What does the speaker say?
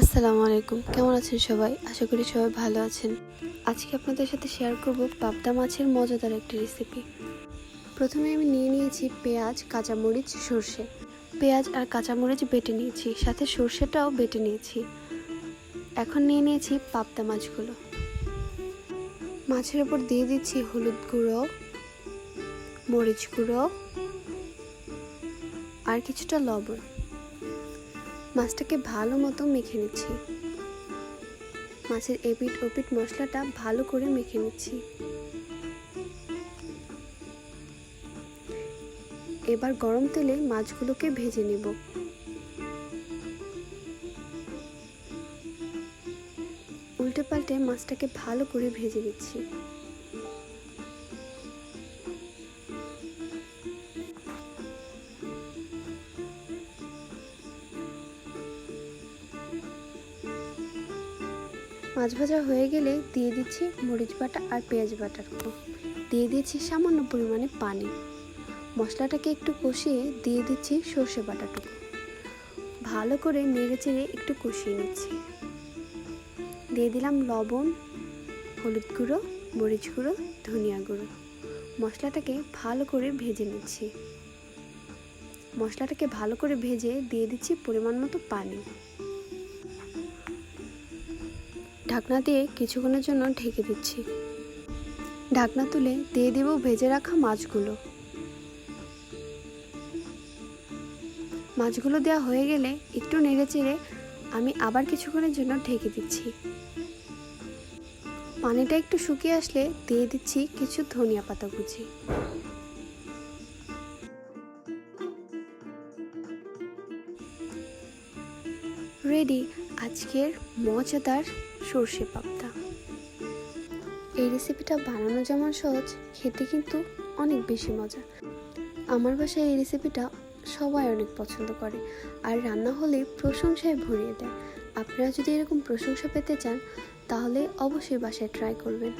আসসালামু আলাইকুম। কেমন আছেন সবাই? আশা করি সবাই ভালো আছেন। আজকে আপনাদের সাথে শেয়ার করব পাবদা মাছের মজাদার একটি রেসিপি প্রথমে আমি নিয়ে নিয়েছি পেঁয়াজ, কাঁচামরিচ, সর্ষে। পেঁয়াজ আর কাঁচামরিচ বেটে নিয়েছি, সাথে সর্ষেটাও বেটে নিয়েছি। এখন নিয়ে নিয়েছি পাবদা মাছগুলো। মাছের ওপর দিয়ে দিচ্ছি হলুদ গুঁড়ো, মরিচ গুঁড়ো আর কিছুটা লবণ। মাছটাকে ভালো মতো মেখে নিচ্ছি। মাছের এপিট ওপিট মশলাটা ভালো করে মেখে নিচ্ছি। এবার গরম তেলে মাছগুলোকে ভেজে নেব। উল্টে পাল্টে মাছটাকে ভালো করে ভেজে নিচ্ছি। মাছ ভাজা হয়ে গেলে দিয়ে দিচ্ছি মরিচ বাটা আর পেঁয়াজ বাটারগুলো দিয়ে দিয়েছি সামান্য পরিমাণে পানি। মশলাটাকে একটু কষিয়ে দিয়ে দিচ্ছি সর্ষে বাটাটুকু। ভালো করে নেড়ে চেড়ে একটু কষিয়ে নিচ্ছি। দিয়ে দিলাম লবণ, হলুদ গুঁড়ো, মরিচ গুঁড়ো, ধনিয়া গুঁড়ো। মশলাটাকে ভালো করে ভেজে নিচ্ছি। মশলাটাকে ভালো করে ভেজে দিয়ে দিচ্ছি পরিমাণ মতো পানি। ঢাকনা দিয়ে কিছুক্ষণের জন্য ঢেকে দিচ্ছি। ঢাকনা তুলে দিয়ে দেব ভেজে রাখা মাছগুলো। মাছগুলো দেওয়া হয়ে গেলে একটু নেড়ে চেড়ে আমি আবার কিছুক্ষণের জন্য ঢেকে দিচ্ছি। পানিটা একটু শুকিয়ে আসলে দিয়ে দিচ্ছি কিছু ধনিয়া পাতা কুচি। রেডি, আজকের মজাদার সর্ষে পাবদা। এই রেসিপিটা বানানো যেমন সহজ, খেতে কিন্তু অনেক বেশি মজা। আমার বাসায় এই রেসিপিটা সবাই অনেক পছন্দ করে আর রান্না হলে প্রশংসায় ভরিয়ে দেয়। আপনারা যদি এরকম প্রশংসা পেতে চান, তাহলে অবশ্যই বাসায় ট্রাই করবেন।